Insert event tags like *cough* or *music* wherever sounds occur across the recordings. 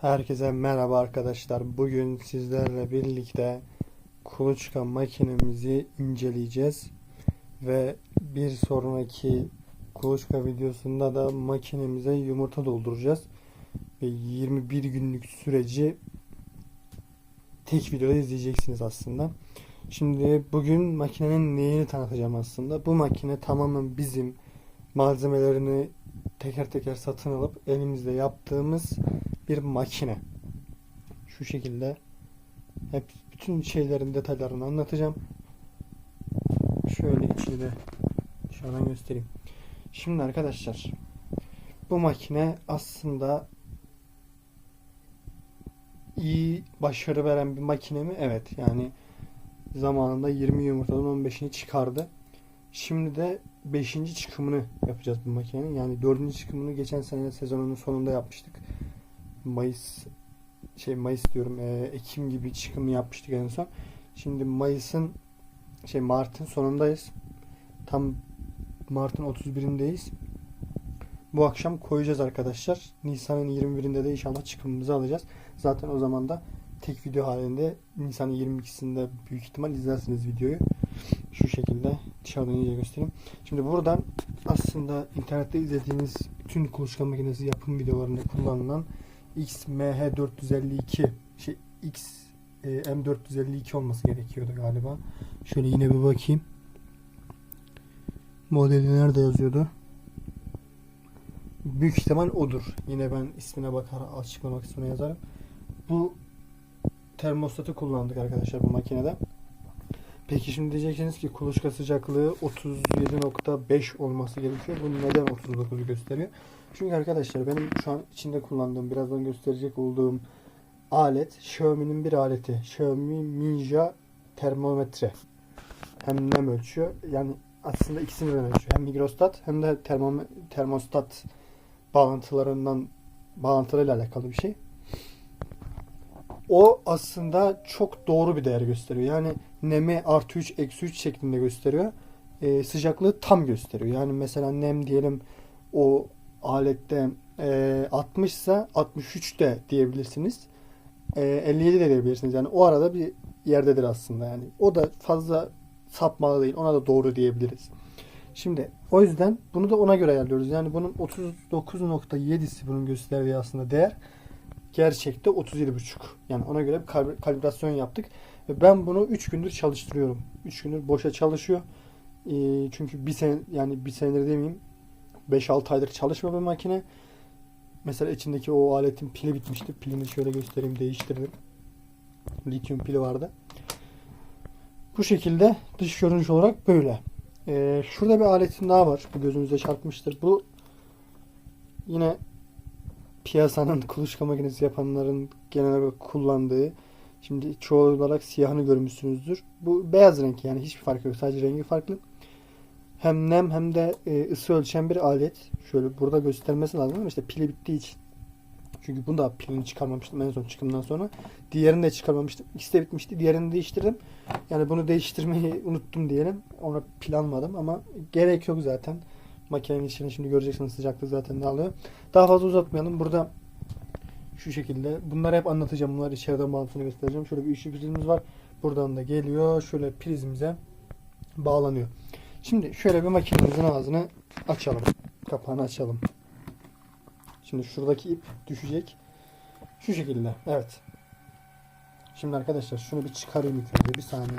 Herkese merhaba arkadaşlar. Bugün sizlerle birlikte kuluçka makinemizi inceleyeceğiz. Ve bir sonraki kuluçka videosunda da makinemize yumurta dolduracağız. Ve 21 günlük süreci tek videoda izleyeceksiniz aslında. Şimdi bugün makinenin neyini tanıtacağım aslında. Bu makine tamamen bizim malzemelerini teker teker satın alıp elimizde yaptığımız bir makine. Şu şekilde hep bütün şeylerin detaylarını anlatacağım. Şöyle içini de dışarıdan göstereyim. Şimdi arkadaşlar bu makine aslında iyi başarı veren bir makine mi? Evet. Yani zamanında 20 yumurtadan 15'ini çıkardı. Şimdi de 5. çıkımını yapacağız bu makinenin. Yani 4. çıkımını geçen sene sezonun sonunda yapmıştık. Mayıs şey Mayıs diyorum e, Ekim gibi çıkımı yapmıştık en son. Şimdi Mayıs'ın şey Mart'ın sonundayız. Tam Mart'ın 31'indeyiz. Bu akşam koyacağız arkadaşlar. Nisan'ın 21'inde de inşallah çıkımımızı alacağız. Zaten o zaman da tek video halinde Nisan'ın 22'sinde büyük ihtimal izlersiniz videoyu. Şu şekilde dışarıdan iyice göstereyim. Şimdi buradan aslında internette izlediğiniz bütün kuluçka makinesi yapım videolarında kullanılan XMH452 şey X e, M452 olması gerekiyordu galiba. Şöyle yine bir bakayım. Modeli nerede yazıyordu? Büyük ihtimal odur. Yine ben ismine bakar açıklamak kısmına yazarım. Bu termostatı kullandık arkadaşlar bu makinede. Peki şimdi diyeceksiniz ki kuluçka sıcaklığı 37.5 olması gerekiyor. Bu neden 39'u gösteriyor? Çünkü arkadaşlar benim şu an içinde kullandığım, birazdan gösterecek olduğum alet Xiaomi'nin bir aleti. Xiaomi Ninja termometre. Hem nem ölçüyor. Yani aslında ikisini de ölçüyor. Hem mikrostat hem de termome- termostat bağlantılarından bağlantılarıyla alakalı bir şey. O aslında çok doğru bir değer gösteriyor. Yani nemi artı 3 eksi 3 şeklinde gösteriyor. Ee, sıcaklığı tam gösteriyor. Yani mesela nem diyelim o alette e, 60 ise 63 de diyebilirsiniz. E, 57 de diyebilirsiniz. Yani o arada bir yerdedir aslında. Yani o da fazla sapmalı değil. Ona da doğru diyebiliriz. Şimdi o yüzden bunu da ona göre ayarlıyoruz. Yani bunun 39.7'si bunun gösterdiği aslında değer. Gerçekte 37.5. Yani ona göre bir kalib- kalibrasyon yaptık. Ve ben bunu 3 gündür çalıştırıyorum. 3 gündür boşa çalışıyor. Ee, çünkü bir sene yani bir senedir demeyeyim 5-6 aydır çalışmıyor bu makine. Mesela içindeki o aletin pili bitmişti. Pilini şöyle göstereyim değiştirdim. Lityum pili vardı. Bu şekilde dış görünüş olarak böyle. Ee, şurada bir aletim daha var. Bu gözünüze çarpmıştır. Bu yine piyasanın *laughs* kuluçka makinesi yapanların genel olarak kullandığı şimdi çoğu olarak siyahını görmüşsünüzdür. Bu beyaz renk yani hiçbir farkı yok. Sadece rengi farklı. Hem nem hem de e, ısı ölçen bir alet. Şöyle burada göstermesi lazım ama işte pili bittiği için. Çünkü bunu da pilini çıkarmamıştım en son çıkımdan sonra. Diğerini de çıkarmamıştım. İkisi de bitmişti. Diğerini değiştirdim. Yani bunu değiştirmeyi unuttum diyelim. Ona pil almadım ama gerek yok zaten. Makinenin içine şimdi göreceksiniz sıcaklık zaten de alıyor. Daha fazla uzatmayalım. Burada şu şekilde. Bunları hep anlatacağım. Bunları içeriden bağlantısını göstereceğim. Şöyle bir üçlü prizimiz var. Buradan da geliyor. Şöyle prizimize bağlanıyor. Şimdi şöyle bir makinemizin ağzını açalım. Kapağını açalım. Şimdi şuradaki ip düşecek. Şu şekilde. Evet. Şimdi arkadaşlar şunu bir çıkarayım ilk önce. Bir saniye.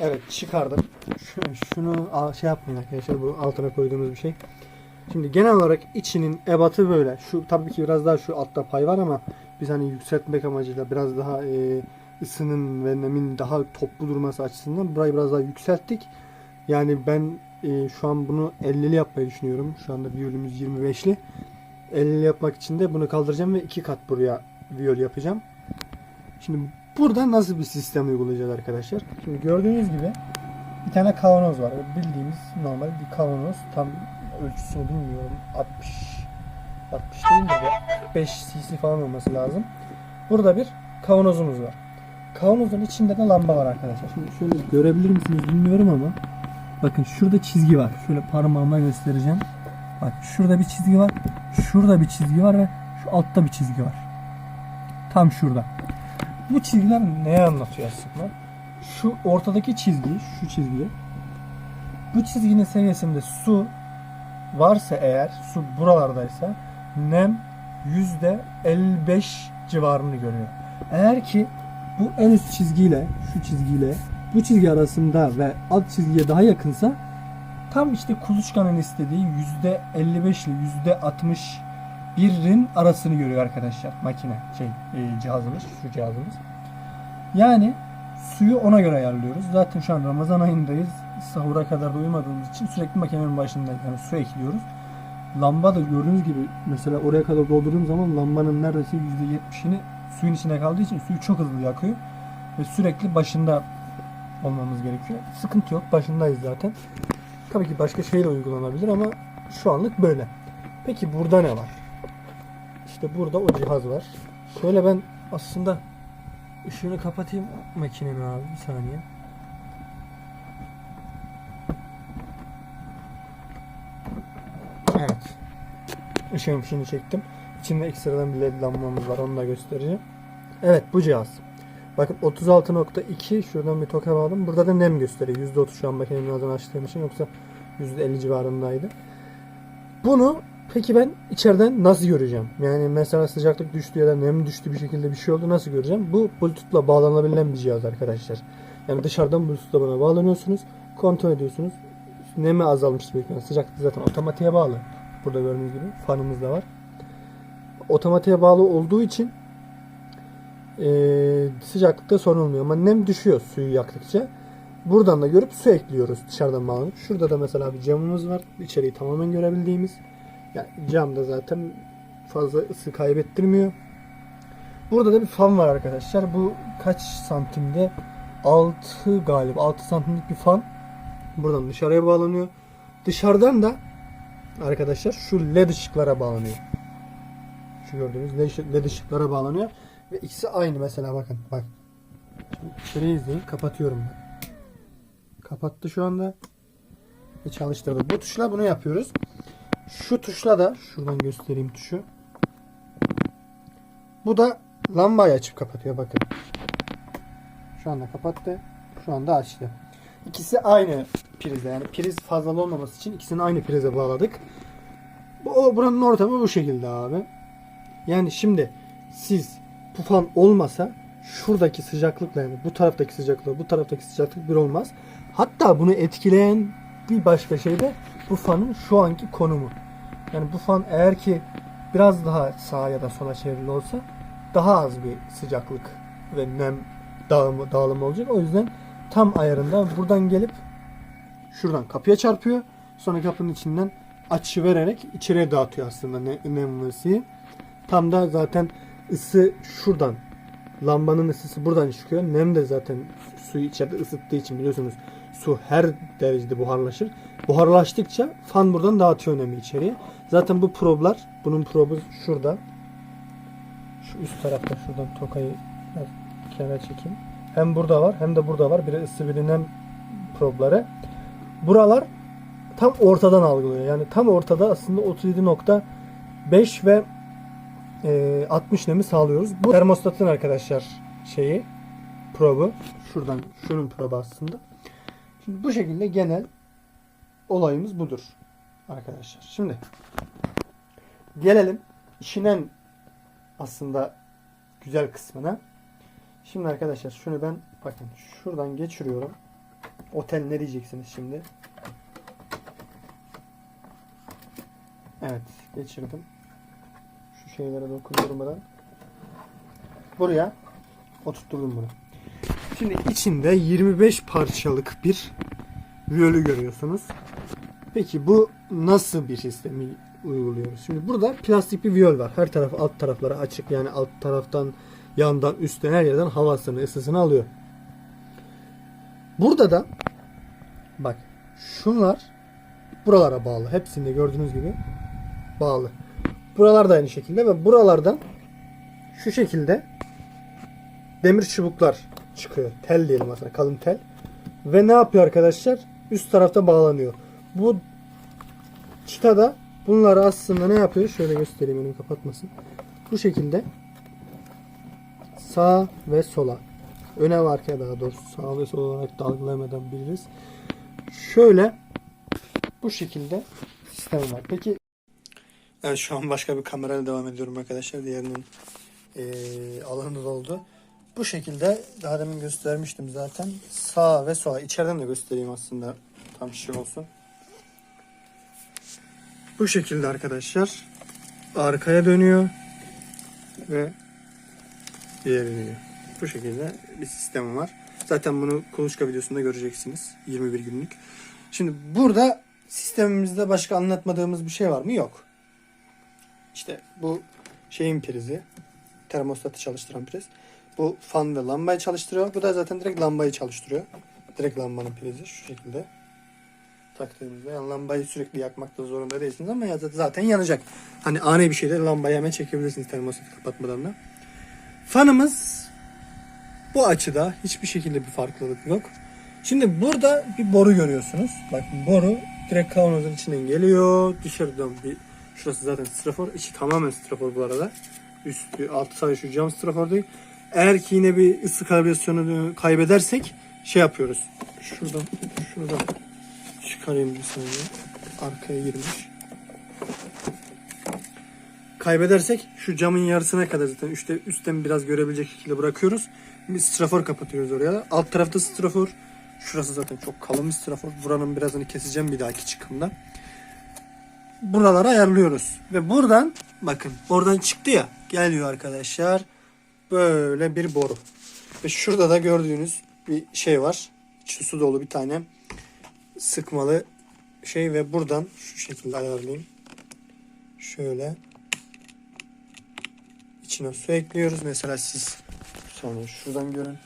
Evet çıkardım. Şu- Şunu şey yapmayın arkadaşlar. Bu altına koyduğumuz bir şey. Şimdi genel olarak içinin ebatı böyle. Şu tabii ki biraz daha şu altta pay var ama biz hani yükseltmek amacıyla biraz daha e, ısının ve nemin daha toplu durması açısından burayı biraz daha yükselttik. Yani ben e, şu an bunu 50'li yapmayı düşünüyorum. Şu anda viyolümüz 25'li. 50'li yapmak için de bunu kaldıracağım ve iki kat buraya viyol yapacağım. Şimdi burada nasıl bir sistem uygulayacağız arkadaşlar? Şimdi gördüğünüz gibi bir tane kavanoz var. Bildiğimiz normal bir kavanoz. Tam ölçüsünü bilmiyorum. 60 60 değil de 45 cc falan olması lazım. Burada bir kavanozumuz var. Kavanozun içinde de lamba var arkadaşlar. Şimdi şöyle görebilir misiniz bilmiyorum ama bakın şurada çizgi var. Şöyle parmağımla göstereceğim. Bak şurada bir çizgi var. Şurada bir çizgi var ve şu altta bir çizgi var. Tam şurada. Bu çizgiler neye anlatıyor aslında? Şu ortadaki çizgi, şu çizgi. Bu çizginin seviyesinde su varsa eğer, su buralardaysa nem yüzde 55 civarını görüyor. Eğer ki bu en üst çizgiyle, şu çizgiyle bu çizgi arasında ve alt çizgiye daha yakınsa tam işte kuluçkanın istediği yüzde 55 ile yüzde 61'in arasını görüyor arkadaşlar makine şey e, cihazımız şu cihazımız. Yani suyu ona göre ayarlıyoruz. Zaten şu an Ramazan ayındayız. Sahura kadar da uyumadığımız için sürekli makinenin başındayız. Yani su ekliyoruz. Lamba da gördüğünüz gibi mesela oraya kadar doldurduğum zaman lambanın neredeyse %70'ini suyun içine kaldığı için suyu çok hızlı yakıyor. Ve sürekli başında olmamız gerekiyor. Sıkıntı yok. Başındayız zaten. Tabii ki başka şey de uygulanabilir ama şu anlık böyle. Peki burada ne var? İşte burada o cihaz var. Şöyle ben aslında ışığını kapatayım makinenin abi bir saniye. Evet. Işığın fişini çektim. İçinde ekstradan bir led lambamız var. Onu da göstereceğim. Evet bu cihaz. Bakın 36.2 şuradan bir toka aldım. Burada da nem gösteriyor. %30 şu an makinenin birazdan açtığım için yoksa %50 civarındaydı. Bunu peki ben içeriden nasıl göreceğim? Yani mesela sıcaklık düştü ya da nem düştü bir şekilde bir şey oldu nasıl göreceğim? Bu Bluetooth'la bağlanabilen bir cihaz arkadaşlar. Yani dışarıdan Bluetooth'la bana bağlanıyorsunuz. Kontrol ediyorsunuz. Nemi azalmış büyük. Sıcaklık zaten otomatiğe bağlı. Burada gördüğünüz gibi fanımız da var. Otomatiğe bağlı olduğu için ee, sıcaklıkta sorun olmuyor ama nem düşüyor suyu yaktıkça. Buradan da görüp su ekliyoruz dışarıdan bağlanıp. Şurada da mesela bir camımız var. İçeriği tamamen görebildiğimiz. Yani cam da zaten fazla ısı kaybettirmiyor. Burada da bir fan var arkadaşlar. Bu kaç santimde? 6 galiba. 6 santimlik bir fan. Buradan dışarıya bağlanıyor. Dışarıdan da arkadaşlar şu led ışıklara bağlanıyor. Şu gördüğünüz led- ışıklara bağlanıyor. Ve ikisi aynı mesela bakın. Bak. Şimdi izleyin. Kapatıyorum ben. Kapattı şu anda. Ve çalıştırdı. Bu tuşla bunu yapıyoruz. Şu tuşla da şuradan göstereyim tuşu. Bu da lambayı açıp kapatıyor bakın. Şu anda kapattı. Şu anda açtı. İkisi aynı prizde. Yani priz fazlalı olmaması için ikisini aynı prize bağladık. Bu, buranın ortamı bu şekilde abi. Yani şimdi siz bu fan olmasa şuradaki sıcaklıkla yani bu taraftaki sıcaklık bu taraftaki sıcaklık bir olmaz. Hatta bunu etkileyen bir başka şey de bu fanın şu anki konumu. Yani bu fan eğer ki biraz daha sağa ya da sola çevrili olsa daha az bir sıcaklık ve nem dağılımı, dağılımı olacak. O yüzden tam ayarında buradan gelip şuradan kapıya çarpıyor. Sonra kapının içinden açı vererek içeriye dağıtıyor aslında ne- nem ısıyı. Tam da zaten ısı şuradan lambanın ısısı buradan çıkıyor. Nem de zaten suyu içeride ısıttığı için biliyorsunuz su her derecede buharlaşır. Buharlaştıkça fan buradan dağıtıyor nemi içeriye. Zaten bu problar, bunun probu şurada. Şu üst tarafta şuradan tokayı kenara çekeyim. Hem burada var hem de burada var. Biri ısı biri nem probları. Buralar tam ortadan algılıyor. Yani tam ortada aslında 37.5 ve e, 60 nemi sağlıyoruz. Bu termostatın arkadaşlar şeyi probu. Şuradan şunun probu aslında. Şimdi bu şekilde genel olayımız budur arkadaşlar. Şimdi gelelim işin en aslında güzel kısmına. Şimdi arkadaşlar şunu ben bakın şuradan geçiriyorum. Otel ne diyeceksiniz şimdi? Evet geçirdim. Şeylere dokundurmadan. Buraya oturtturdum bunu. Şimdi içinde 25 parçalık bir viyolü görüyorsunuz. Peki bu nasıl bir sistemi uyguluyoruz? Şimdi burada plastik bir viyol var. Her taraf alt tarafları açık. Yani alt taraftan, yandan, üstten her yerden havasını, ısısını alıyor. Burada da bak şunlar buralara bağlı. Hepsinde gördüğünüz gibi bağlı. Buralar da aynı şekilde ve buralardan şu şekilde demir çubuklar çıkıyor. Tel diyelim aslında kalın tel. Ve ne yapıyor arkadaşlar? Üst tarafta bağlanıyor. Bu çıta da Bunlar aslında ne yapıyor? Şöyle göstereyim elim kapatmasın. Bu şekilde sağ ve sola öne ve arkaya daha doğrusu sağ ve sol olarak dalgalayamadan biliriz. Şöyle bu şekilde sistem var. Peki Evet şu an başka bir kamerayla devam ediyorum arkadaşlar. Diğerinin eee alanı doldu. Bu şekilde daha demin göstermiştim zaten. Sağ ve sola. İçeriden de göstereyim aslında. Tam şey olsun. Bu şekilde arkadaşlar. Arkaya dönüyor. Ve ileri dönüyor. Bu şekilde bir sistemi var. Zaten bunu kuluçka videosunda göreceksiniz. 21 günlük. Şimdi burada sistemimizde başka anlatmadığımız bir şey var mı? Yok. İşte bu şeyin prizi. Termostatı çalıştıran priz. Bu fan ve lambayı çalıştırıyor. Bu da zaten direkt lambayı çalıştırıyor. Direkt lambanın prizi şu şekilde. Taktığımızda yani lambayı sürekli yakmakta zorunda değilsiniz ama ya zaten yanacak. Hani ani bir şeyde lambayı hemen çekebilirsiniz termostatı kapatmadan da. Fanımız bu açıda hiçbir şekilde bir farklılık yok. Şimdi burada bir boru görüyorsunuz. Bak boru direkt kavanozun içinden geliyor. Dışarıdan bir şurası zaten strafor. içi tamamen strafor bu arada. Üstü altı sadece şu cam strafor değil. Eğer ki yine bir ısı kalibrasyonu kaybedersek şey yapıyoruz. Şuradan şuradan çıkarayım bir saniye. Arkaya girmiş. Kaybedersek şu camın yarısına kadar zaten üstte, üstten biraz görebilecek şekilde bırakıyoruz. Bir strafor kapatıyoruz oraya. Alt tarafta strafor. Şurası zaten çok kalın bir strafor. Buranın birazını keseceğim bir dahaki çıkımda. Buraları ayarlıyoruz. Ve buradan bakın oradan çıktı ya geliyor arkadaşlar. Böyle bir boru. Ve şurada da gördüğünüz bir şey var. İçi su dolu bir tane sıkmalı şey ve buradan şu şekilde ayarlayayım. Şöyle içine su ekliyoruz. Mesela siz sonra şuradan görün.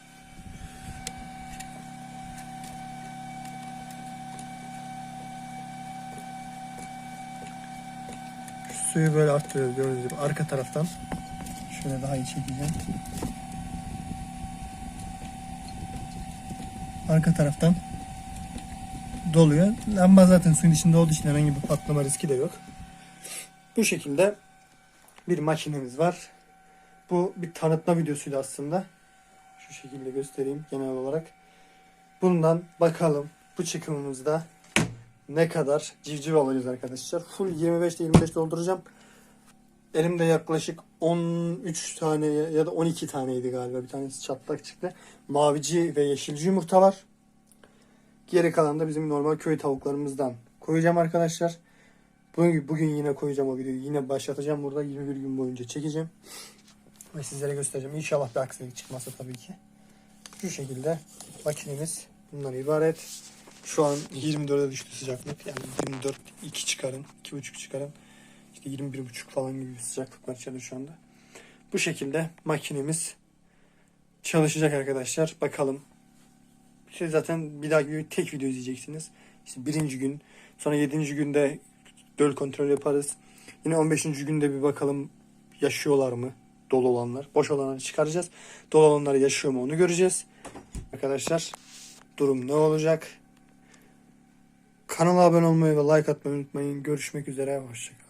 Suyu böyle arttırıyoruz gördüğünüz gibi arka taraftan. Şöyle daha iyi çekeceğim. Arka taraftan doluyor. Lamba zaten suyun içinde olduğu için herhangi bir patlama riski de yok. Bu şekilde bir makinemiz var. Bu bir tanıtma videosuydu aslında. Şu şekilde göstereyim genel olarak. Bundan bakalım bu çıkımımızda ne kadar civciv alacağız arkadaşlar. Full 25'te 25 dolduracağım. Elimde yaklaşık 13 tane ya da 12 taneydi galiba. Bir tanesi çatlak çıktı. Mavici ve yeşilci yumurta var. Geri kalan da bizim normal köy tavuklarımızdan koyacağım arkadaşlar. Bugün, bugün yine koyacağım o videoyu. Yine başlatacağım burada. 21 gün boyunca çekeceğim. Ve sizlere göstereceğim. İnşallah bir aksilik çıkmazsa tabii ki. Şu şekilde makinemiz bundan ibaret. Şu an 24'e düştü sıcaklık. Yani 24 2 çıkarın, 2,5 çıkarın. İşte 21,5 falan gibi bir sıcaklık var içeride şu anda. Bu şekilde makinemiz çalışacak arkadaşlar. Bakalım. Şey zaten bir dahaki tek video izleyeceksiniz. İşte birinci gün, sonra yedinci günde döl kontrol yaparız. Yine 15. günde bir bakalım yaşıyorlar mı dolu olanlar. Boş olanları çıkaracağız. Dolu olanlar yaşıyor mu onu göreceğiz. Arkadaşlar durum ne olacak? Kanala abone olmayı ve like atmayı unutmayın. Görüşmek üzere. Hoşçakalın.